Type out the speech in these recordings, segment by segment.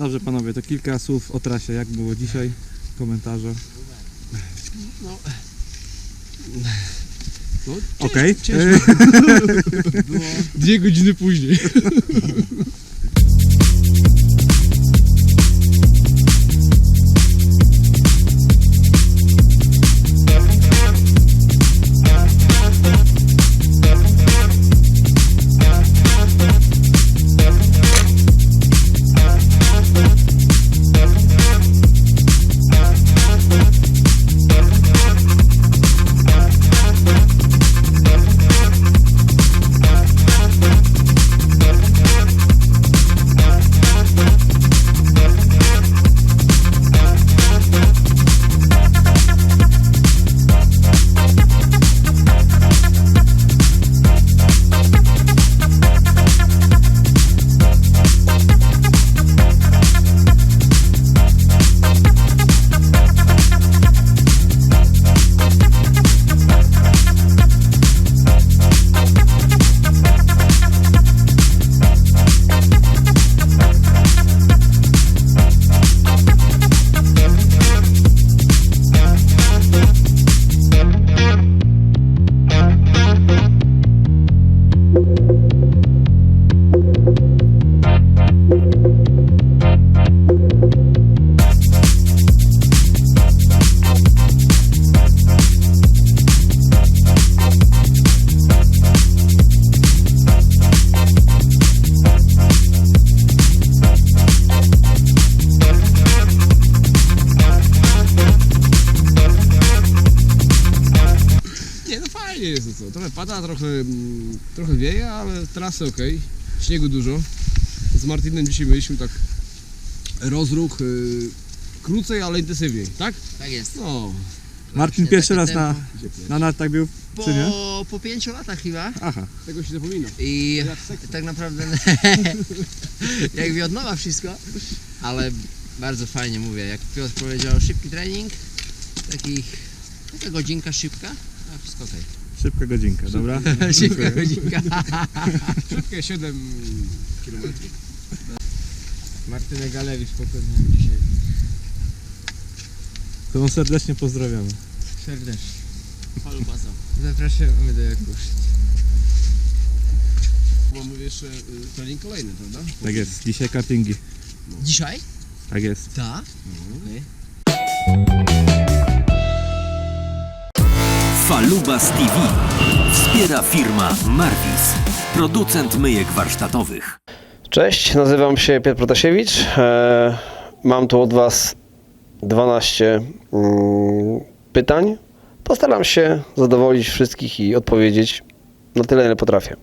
Dobrze panowie, to kilka słów o trasie. Jak było dzisiaj? Komentarze. No, Okej. ciężko. Było dwie godziny później. fajnie jest to co. Trochę pada, trochę, mm, trochę wieje, ale trasy ok. Śniegu dużo. Z Martinem dzisiaj mieliśmy tak rozruch y, krócej, ale intensywniej, tak? Tak jest. No, Martin Właśnie pierwszy takie raz na, tempo. na nartach był, czy nie? Po, po pięciu latach chyba. Aha. tego się zapomina. I Jak seks. tak naprawdę jakby od nowa wszystko, ale bardzo fajnie mówię. Jak Piotr powiedział, szybki trening, takich, taka godzinka szybka, a wszystko okej. Szybka godzinka, dobra? Szybka godzinka. Szybkie 7 km. Martynek Galewicz pokonałem dzisiaj. To serdecznie pozdrawiamy. Serdecznie. Zapraszamy do Jakusz. Mamy jeszcze y, trening kolejny, prawda? Tak jest, dzisiaj kartingi. Dzisiaj? Tak jest. Tak. Okej. Falubas TV wspiera firma Marvis, producent myjek warsztatowych. Cześć, nazywam się Piotr Protasiewicz. E, mam tu od Was 12 mm, pytań. Postaram się zadowolić wszystkich i odpowiedzieć na tyle, ile potrafię.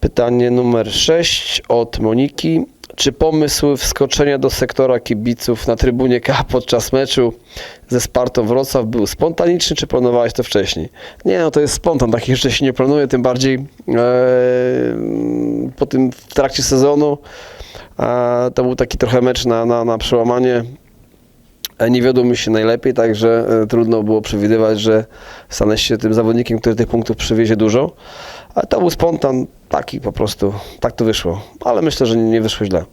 Pytanie numer 6 od Moniki. Czy pomysł wskoczenia do sektora kibiców na trybunie K podczas meczu ze Spartą Wrocław był spontaniczny, czy planowałeś to wcześniej? Nie, no to jest spontan, takich rzeczy się nie planuje, tym bardziej e, po tym w trakcie sezonu. E, to był taki trochę mecz na, na, na przełamanie. Nie wiodło mi się najlepiej, także e, trudno było przewidywać, że stanę się tym zawodnikiem, który tych punktów przywiezie dużo. Ale to był spontan, taki po prostu, tak to wyszło. Ale myślę, że nie wyszło źle.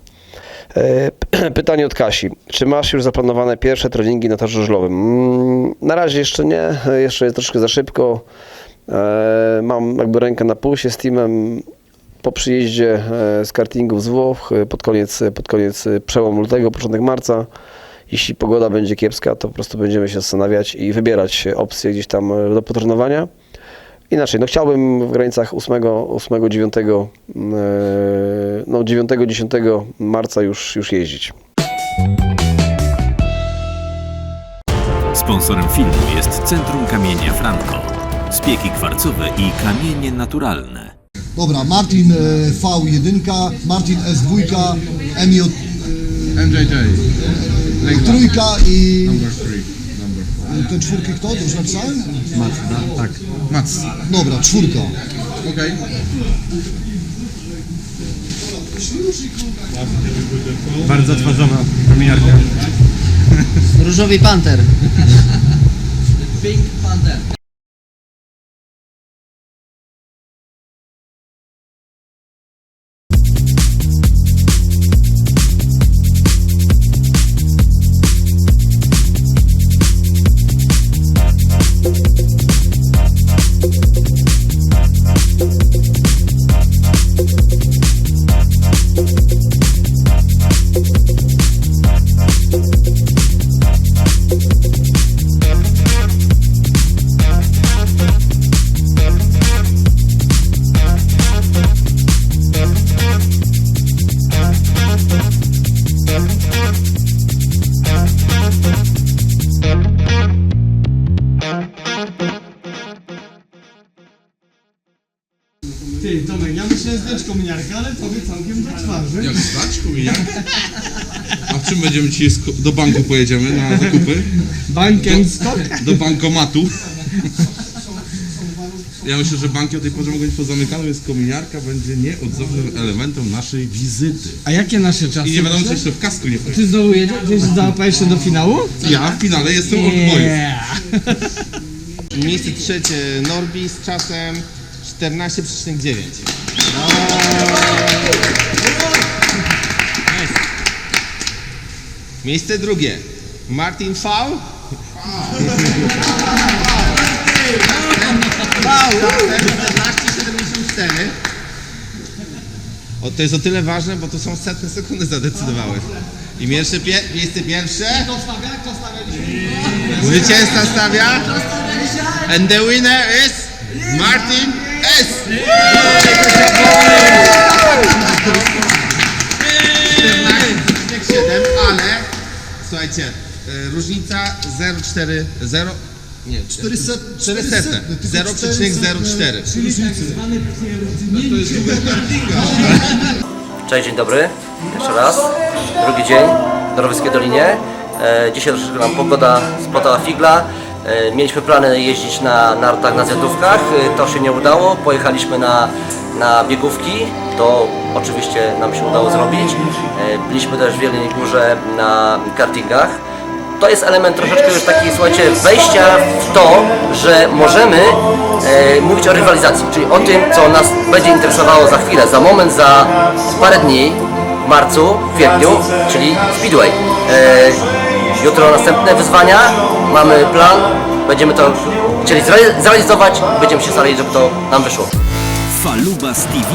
E, Pytanie od Kasi. Czy masz już zaplanowane pierwsze treningi na torze żużlowym? Mm, Na razie jeszcze nie, jeszcze jest troszkę za szybko. E, Mam jakby rękę na pulsie z teamem po przyjeździe z kartingów z Włoch pod koniec, pod koniec przełom lutego, początek marca. Jeśli pogoda będzie kiepska, to po prostu będziemy się zastanawiać i wybierać opcje gdzieś tam e, do potrenowania. Inaczej, no chciałbym w granicach 8, 8 9, e, no 9, 10 marca już, już jeździć. Sponsorem filmu jest Centrum Kamienia Franco. Spieki kwarcowe i kamienie naturalne. Dobra, Martin e, V1, Martin S2, MJ MJJ. Trójka i Number 3. Number te czwórki kto? To już napisałem? Tak. Mats. Dobra, czwórka. Okej. Bardzo tworzona kamieniarka. Różowy Panter. Pink Panther. Zdać kominiarkę, ale tobie całkiem do twarzy. Jak stać, kominiak? A w czym będziemy sko- do banku pojedziemy na zakupy? Bankiem skok. Do bankomatu. Ja myślę, że banki o tej porze mogą być pozamykane, więc kominiarka będzie nieodzownym elementem naszej wizyty. A jakie nasze czasy? I nie będą jeszcze w kasku nie wchodzić. Ty znowu jedziesz? Załapałeś się do finału? Ja w finale jestem od boju. Yeah. Miejsce trzecie Norbi z czasem 14,9. Miejsce drugie Martin V. Czasem 14,74. O, to jest o tyle ważne, bo to są setne sekundy zadecydowały. I miejsce, pie, miejsce pierwsze. Zwycięzca stawia. And the winner is Martin S. 14,7, ale słuchajcie, e, różnica 0,40 nie, 400, 400, 0,04. Cześć, dzień dobry. Jeszcze raz. Drugi dzień w Norweskiej Dolinie. E, dzisiaj troszeczkę nam pogoda spotała figla. E, mieliśmy plany jeździć na nartach, na zjazdówkach. E, to się nie udało. Pojechaliśmy na, na biegówki. To oczywiście nam się udało zrobić. E, byliśmy też w Wielkiej Górze na kartingach. To jest element troszeczkę już taki, słuchajcie, wejścia w to, że możemy e, mówić o rywalizacji, czyli o tym, co nas będzie interesowało za chwilę, za moment, za parę dni, w marcu, w kwietniu, czyli Speedway. E, jutro następne wyzwania, mamy plan, będziemy to chcieli zre- zrealizować, będziemy się starali, żeby to nam wyszło. Falubas TV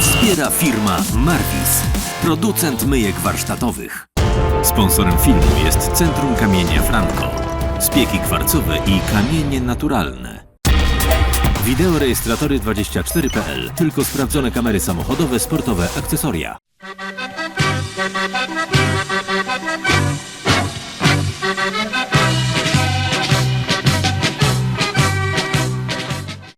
wspiera firma Marvis, producent myjek warsztatowych. Sponsorem filmu jest Centrum Kamienia Franco, spieki kwarcowe i kamienie naturalne. Wideorejestratory 24.pl. Tylko sprawdzone kamery samochodowe, sportowe, akcesoria.